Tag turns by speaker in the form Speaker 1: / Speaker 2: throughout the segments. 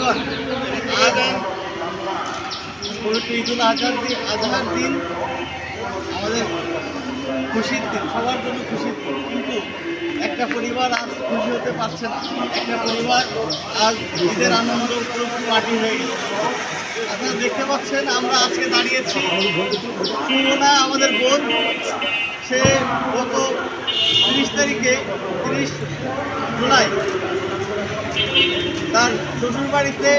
Speaker 1: আজ পবিত্র ঈদুল আজহার দিন আজহার দিন আমাদের খুশির দিন সবার জন্য খুশির দিন কিন্তু একটা পরিবার আজ খুশি হতে পারছে না একটা পরিবার আজ ঈদের আনন্দ পুরোপুরি মাটি হয়ে গেছে আপনারা দেখতে পাচ্ছেন আমরা আজকে দাঁড়িয়েছি সুমনা আমাদের বোন সে গত তিরিশ তারিখে তিরিশ জুলাই তার শ্বশুর বাড়িতে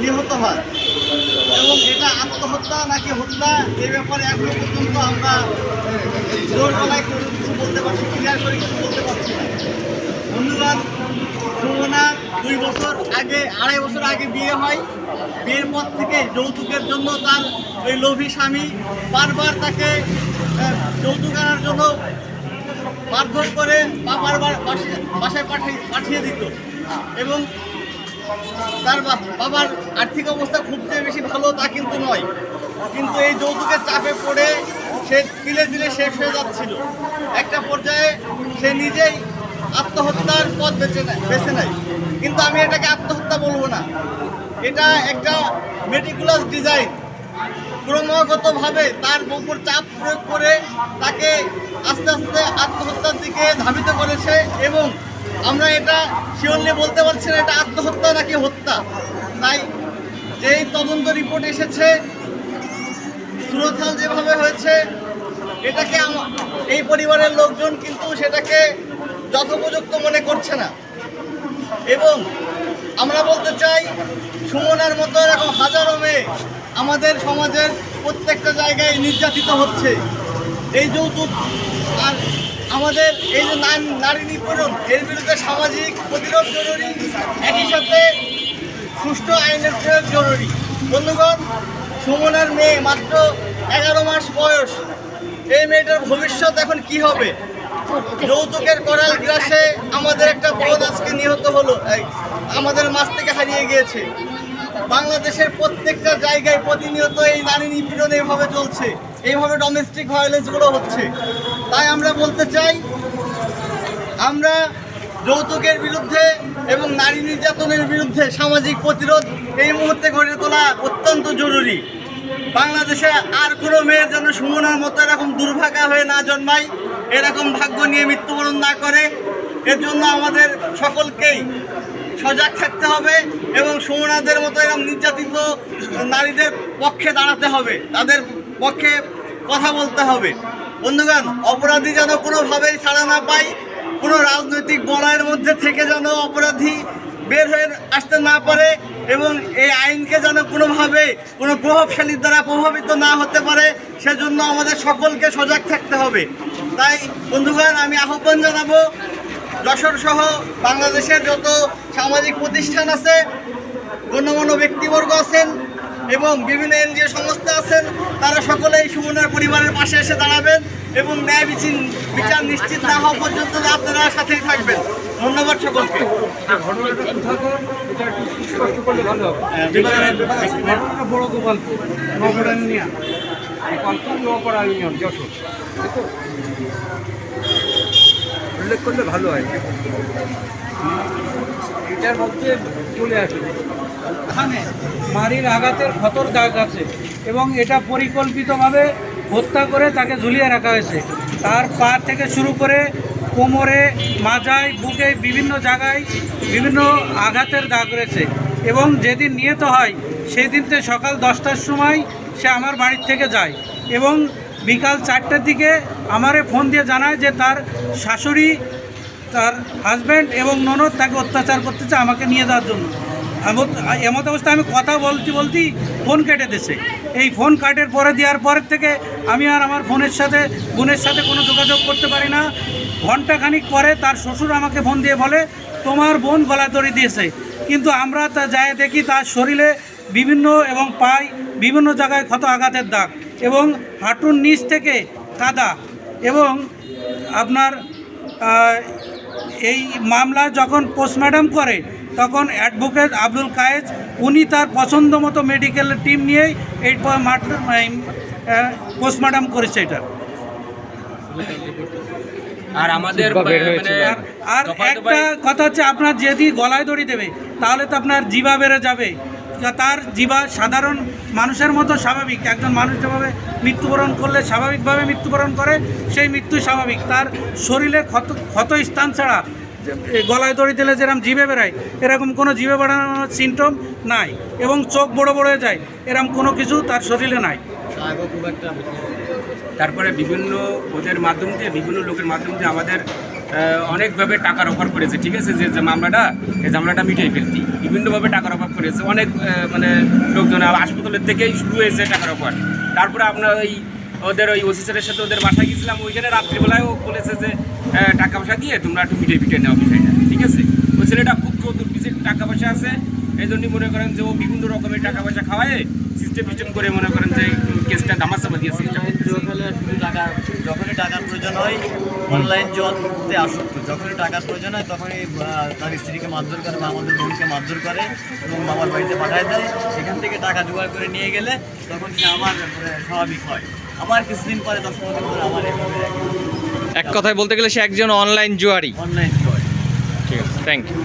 Speaker 1: নিহত হয়। এবং এটা আত্মহত্যা নাকি হত্যা, এ ব্যাপারে এখনও পর্যন্ত আমরা জোর গলায় কোনো কিছু বলতে পারছি ক্লিয়ার করে কিছু বলতে পারছি না। বন্ধুগণ দুই বছর আগে, আড়াই বছর আগে বিয়ে হয়। বিয়ের পর থেকে যৌতুকের জন্য তার ওই লোভী স্বামী বারবার তাকে যৌতুক আনার জন্য মারধর করে বাবার বাসায় পাঠিয়ে পাঠিয়ে দিত। এবং তার বাবার আর্থিক অবস্থা খুব যে বেশি ভালো তা কিন্তু নয়। কিন্তু এই যৌতুকের চাপে পড়ে সে ধীরে ধীরে শেষ হয়ে যাচ্ছিল। একটা পর্যায়ে সে নিজেই আত্মহত্যার পথ বেছে নেয় বেছে নেয়। কিন্তু আমি এটাকে আত্মহত্যা বলব না। এটা একটা মেটিকুলাস ডিজাইন ক্রমাগতভাবে তার উপর চাপ প্রয়োগ করে তাকে আস্তে আস্তে আত্মহত্যার দিকে ধাবিত করেছে এবং আমরা এটা শিওরলি বলতে পারছি না, এটা আত্মহত্যা নাকি হত্যা। তাই যেই তদন্ত রিপোর্ট এসেছে সুরথাল যেভাবে হয়েছে, এটাকে এই পরিবারের লোকজন কিন্তু সেটাকে যথোপযুক্ত মনে করছে না। এবং আমরা বলতে চাই, সুমনার মতো এরকম হাজারো মেয়ে আমাদের সমাজের প্রত্যেকটা জায়গায় নির্যাতিত হচ্ছে। এই যৌতুক আর আমাদের এই যে নারী নিপীড়ন, এর বিরুদ্ধে সামাজিক প্রতিরোধ জরুরি, একই সাথে সুষ্ঠু আইনের প্রয়োগ জরুরি। বন্ধুগণ, সুমনার মেয়ে মাত্র এগারো মাস বয়স। এই মেয়েটার ভবিষ্যৎ এখন কি হবে? যৌতুকের করাল গ্রাসে আমাদের একটা বোন আজকে নিহত হলো। আমাদের মাছ থেকে হারিয়ে গিয়েছে। বাংলাদেশের প্রত্যেকটা জায়গায় প্রতিনিয়ত এই নারী নিপীড়ন এইভাবে চলছে। এইভাবে ডোমেস্টিক ভায়োলেন্সগুলো হচ্ছে। তাই আমরা বলতে চাই, আমরা যৌতুকের বিরুদ্ধে এবং নারী নির্যাতনের বিরুদ্ধে সামাজিক প্রতিরোধ এই মুহূর্তে গড়ে তোলা অত্যন্ত জরুরি। বাংলাদেশে আর কোনো মেয়ের যেন সুমনার মতো এরকম দুর্ভাগা হয়ে না জন্মায়, এরকম ভাগ্য নিয়ে মৃত্যুবরণ না করে এর জন্য আমাদের সকলকেই সজাগ থাকতে হবে এবং সুমনাদের মতো এরকম নির্যাতিত নারীদের পক্ষে দাঁড়াতে হবে। তাদের পক্ষে কথা বলতে হবে। বন্ধুগণ, অপরাধী যেন কোনোভাবেই ছাড়া না পায়, কোনো রাজনৈতিক বলয়ের মধ্যে থেকে যেন অপরাধী বের হয়ে আসতে না পারে এবং এই আইনকে যেন কোনোভাবে কোনো প্রভাবশালীর দ্বারা প্রভাবিত না হতে পারে, সেজন্য আমাদের সকলকে সজাগ থাকতে হবে। তাই, বন্ধুগণ, আমি আহ্বান জানাব, যশোর সহ বাংলাদেশের যত সামাজিক প্রতিষ্ঠান আছে, গণ্যমান্য ব্যক্তিবর্গ আছেন এবং বিভিন্ন এনজিও সংস্থা আছেন, তারা সকলেই সুমনার পরিবারের পাশে এসে দাঁড়াবেন এবং ন্যায় বিচার বিচার নিশ্চিত না হওয়া পর্যন্ত আপনারা সাথেই থাকবেন। ধন্যবাদ সকলকে।
Speaker 2: বড় উল্লেখ করলে ভালো হয়। এটার মধ্যে চলে আসে। মারির আঘাতের ক্ষতর দাগ আছে এবং এটা পরিকল্পিতভাবে হত্যা করে তাকে ঝুলিয়ে রাখা হয়েছে। তার পা থেকে শুরু করে কোমরে, মাজায়, বুকে বিভিন্ন জায়গায় বিভিন্ন আঘাতের দাগ রয়েছে এবং যেদিন নিহত হয় সেই দিনতে সকাল দশটার সময় সে আমার বাড়ির থেকে যায় এবং বিকাল চারটের দিকে আমারে ফোন দিয়ে জানায় যে তার শাশুড়ি, তার হাজব্যান্ড এবং ননদ তাকে অত্যাচার করতেছে আমাকে নিয়ে যাওয়ার জন্য। এমত- এমত অবস্থায় আমি কথা বলতে বলতেই ফোন কেটে দিছে এই ফোন কাটের পরে, দেওয়ার পরের থেকে আমি আর আমার ফোনের সাথে, বোনের সাথে কোনো যোগাযোগ করতে পারি না। ঘন্টাখানিক পরে তার শ্বশুর আমাকে ফোন দিয়ে বলে, তোমার বোন গলা দড়ি দিয়েছে। কিন্তু আমরা তা যায় দেখি তার শরীরে বিভিন্ন এবং পায়ে বিভিন্ন জায়গায় ক্ষত আঘাতের দাগ এবং হাঁটুর নিচ থেকে কাদা এবং আপনার এই মামলা যখন পোস্টম্যাডাম করে তখন অ্যাডভোকেট আব্দুল কায়েজ উনি তার পছন্দ মতো মেডিকেল টিম নিয়েই এই পোস্টমার্টাম করেছে এটা।
Speaker 3: আর আমাদের। মানে
Speaker 2: আর একটা কথা হচ্ছে আপনার যদি গলায় দড়ি দেবে তাহলে তো আপনার জিবা বেড়ে যাবে। তার জিবা সাধারণ মানুষের মতো স্বাভাবিক। একজন মানুষ যেভাবে মৃত্যুবরণ করলে স্বাভাবিকভাবে মৃত্যুবরণ করে সেই মৃত্যু স্বাভাবিক। তার শরীরে ক্ষত ক্ষত স্থান ছাড়া গলায় দড়ি দিলে যেরকম জিভে বেড়ায় এরকম কোনো জিভে বেড়ানোর সিমটম নাই এবং চোখ বড় বড় হয়ে যায়, এরকম কোনো কিছু তার শরীরে নাই।
Speaker 3: তারপরে বিভিন্ন ওদের মাধ্যম দিয়ে, বিভিন্ন লোকের মাধ্যম দিয়ে আমাদের অনেকভাবে টাকার অফার করেছে ঠিক আছে? যে মামলাটা, এই মামলাটা মিটিয়ে ফেলতি বিভিন্নভাবে টাকার অফার করেছে অনেক মানে লোকজন হাসপাতালের থেকেই শুরু হয়েছে টাকার অফার তারপরে আপনার ওই ওদের ওই অফিসারের সাথে ওদের বাসায় গেছিলাম, ওইখানে রাত্রিবেলায় ও বলেছে যে টাকা পয়সা দিয়ে তোমরা একটু মিটে পিটে নেওয়া বিষয়টা। ঠিক আছে? ওই ছেলেটা খুব চতুর পিছিয়ে টাকা পয়সা আছে এই জন্যই মনে করেন যে ও বিভিন্ন রকমের টাকা পয়সা খাওয়ায় সিস্টেম সিস্টেম করে মনে করেন যে কেসটা দামাচাপা দিয়ে সিস্টেম
Speaker 4: যখনই টাকার প্রয়োজন হয় অনলাইন জোয়াতে আসক্ত। যখনই টাকার প্রয়োজন হয় তখনই তার স্ত্রীকে মারধর করে বা আমাদের বোনকে মারধর করে এবং মামার বাড়িতে পাঠায় দেয়। সেখান থেকে টাকা জোগাড় করে নিয়ে গেলে তখন সে আবার আহ, স্বাভাবিক হয়। আবার কিছুদিন পরে দশ পনেরো দিন পরে এভাবে
Speaker 5: এক কথায় বলতে গেলে সে একজন অনলাইন জুয়ারি।
Speaker 4: অনলাইন জোয়ার।
Speaker 5: ঠিক আছে থ্যাংক ইউ